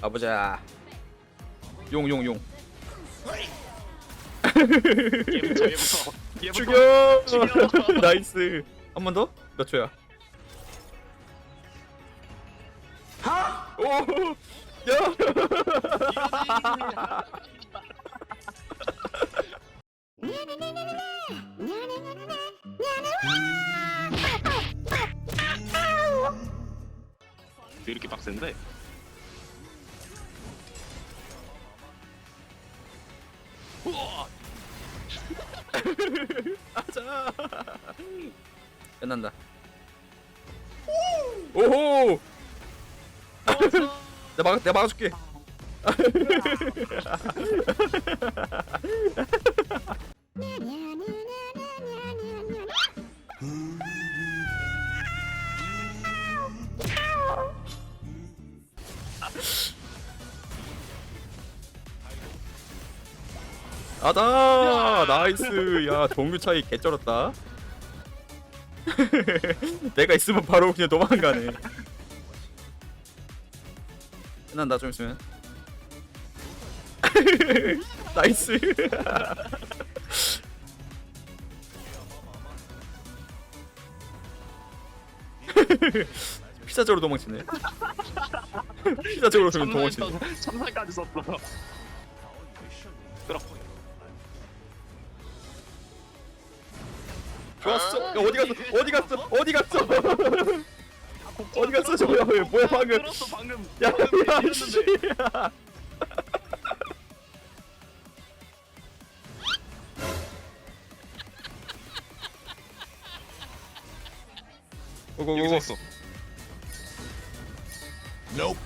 가보자. 용, 용, 용. 얘부터 얘부터 얘부터 죽여! 죽여! 나이스. 한 번 더? 몇 초야? 오! 야! 왜 이렇게 빡센데? 우와! 하자. 끝난다. 오호! 내가 막 내가 막아줄게. 아다! 나이스! 야 동규 차이 개쩔었다. 내가 있으면 바로 그냥 도망가네. 끝난다 좀 있으면. 나이스! 피자적으로 도망치네. 피자적으로 도망치네. 참살까지 썼어. 끌어. 좋았어 야 어디 갔어 어디 갔어 어디 갔어 어디 갔어 저거야 왜 뭐야 방금 방금. 야, 야. 씨. 야. 여기서 고고고. 했어. Nope.